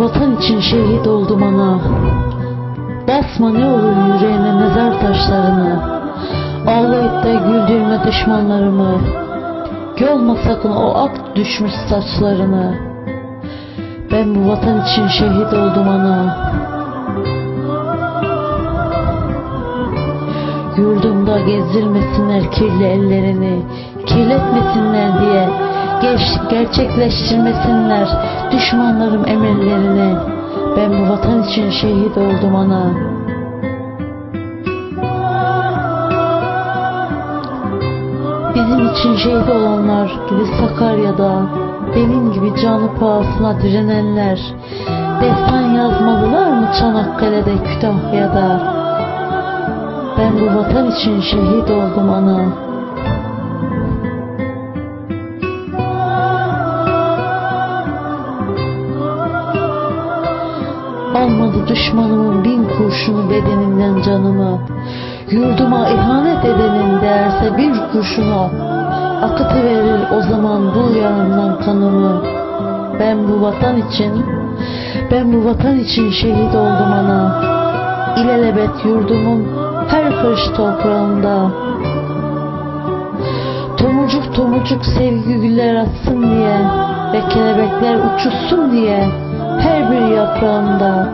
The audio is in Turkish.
vatan için şehit oldum ana. Basma ne olur yüreğime mezar taşlarını. Ağlayıp da güldürme düşmanlarımı. Yolma sakın o ak düşmüş saçlarını. Ben bu vatan için şehit oldum ana. Yurdumda gezdirmesinler kirli ellerini, kirletmesinler diye, geç, gerçekleştirmesinler düşmanlarım emellerini. Ben bu vatan için şehit oldum ana. Bizim için şehit olanlar gibi Sakarya'da, benim gibi canı pahasına direnenler, destan yazmalılar mı Çanakkale'de, Kütahya'da? Ben bu vatan için şehit oldum ana. Almadı düşmanımın bin kurşunu bedenimden canımı. Yurduma ihanet edenin değerse bir kurşunu. Akıtı verir o zaman bu yanımdan kanımı. Ben bu vatan için, ben bu vatan için şehit oldum ana. İlelebet yurdumun her karış toprağında. Tomurcuk tomurcuk sevgi güller atsın diye ve kelebekler uçuşsun diye yaprağımda